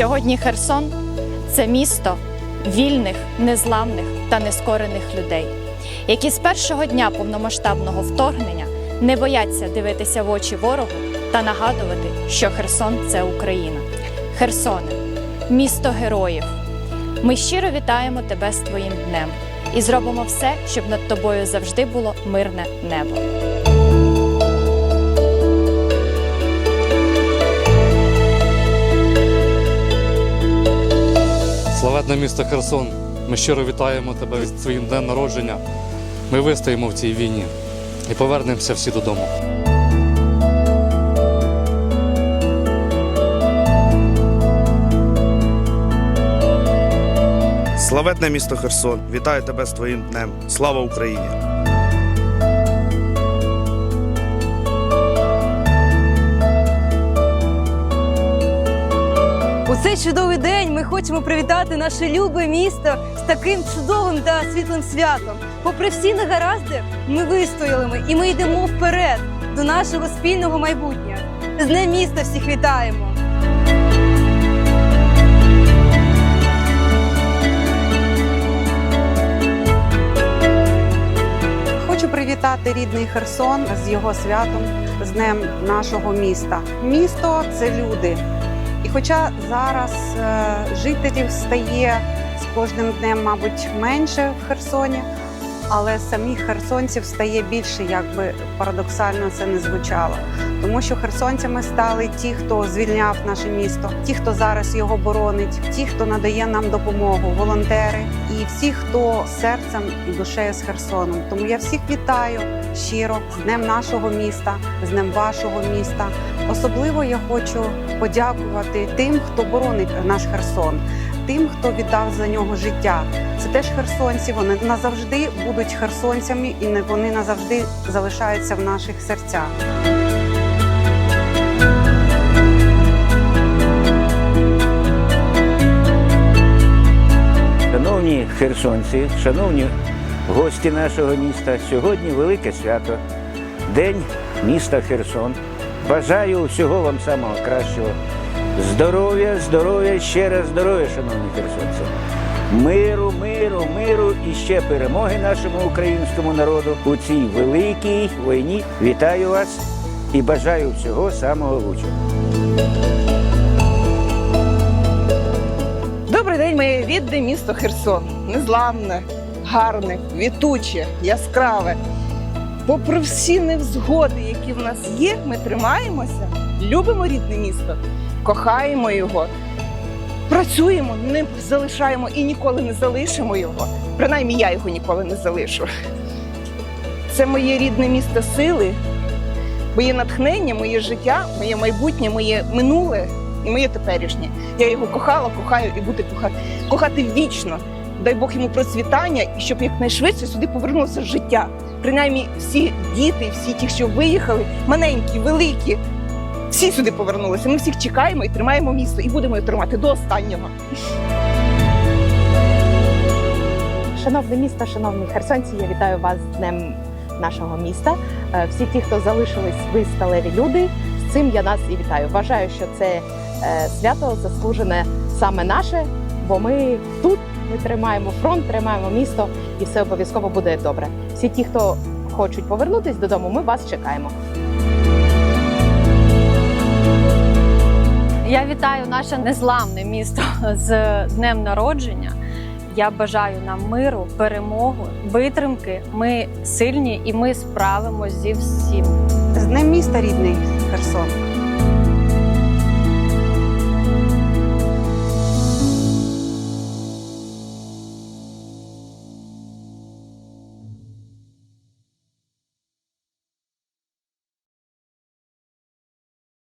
Сьогодні Херсон це місто вільних, незламних та нескорених людей, які з першого дня повномасштабного вторгнення не бояться дивитися в очі ворогу та нагадувати, що Херсон це Україна. Херсоне, місто героїв. Ми щиро вітаємо тебе з твоїм днем і зробимо все, щоб над тобою завжди було мирне небо. Славетне місто Херсон. Ми щиро вітаємо тебе від своїм днем народження. Ми вистоїмо в цій війні і повернемося всі додому. Славетне місто Херсон, вітаю тебе з твоїм днем. Слава Україні! Цей чудовий день ми хочемо привітати наше любе місто з таким чудовим та світлим святом. Попри всі негаразди, ми вистояли ми і ми йдемо вперед до нашого спільного майбутнього. З Днем міста всіх вітаємо! Хочу привітати рідний Херсон з його святом, з днем нашого міста. Місто це люди. І хоча зараз е, жителів стає з кожним днем, мабуть, менше в Херсоні, але самих херсонців стає більше, як би парадоксально це не звучало. Тому що херсонцями стали ті, хто звільняв наше місто, ті, хто зараз його боронить, ті, хто надає нам допомогу, волонтери і всі, хто серцем і душею з Херсоном. Тому я всіх вітаю щиро з днем нашого міста, з днем вашого міста. Особливо я хочу подякувати тим, хто боронить наш Херсон, тим, хто віддав за нього життя. Це теж херсонці. Вони назавжди будуть херсонцями, і вони назавжди залишаються в наших серцях. Шановні херсонці, шановні гості нашого міста, сьогодні велике свято, День міста Херсон. Бажаю всього вам самого кращого. Здоров'я, здоров'я, ще раз здоров'я, шановні херсонці. Миру, миру, миру і ще перемоги нашому українському народу у цій великій війні. Вітаю вас і бажаю всього самого лучшого. Добрий день, моє рідне місто Херсон. Незламне, гарне, квітуче, яскраве. Попри всі невзгоди, які в нас є, ми тримаємося, любимо рідне місто, кохаємо його, працюємо, не залишаємо і ніколи не залишимо його. Принаймні я його ніколи не залишу. Це моє рідне місто сили, моє натхнення, моє життя, моє майбутнє, моє минуле і моє теперішнє. Я його кохала, кохаю і буду кохати, кохати вічно. Дай Бог йому процвітання, і щоб якнайшвидше сюди повернувся життя. Принаймні всі діти, всі ті, що виїхали, маленькі, великі, всі сюди повернулися. Ми всіх чекаємо і тримаємо місто, і будемо його тримати до останнього. Шановне місто, шановні херсонці, я вітаю вас з днем нашого міста. Е, Всі ті, хто залишились, ви сталеві люди. З цим я нас і вітаю. Вважаю, що це е, свято заслужене саме наше, бо ми тут. Ми тримаємо фронт, тримаємо місто, і все обов'язково буде добре. Всі ті, хто хочуть повернутись додому, ми вас чекаємо. Я вітаю наше незламне місто з днем народження. Я бажаю нам миру, перемогу, витримки. Ми сильні і ми справимось зі всім. З днем міста рідний Херсон.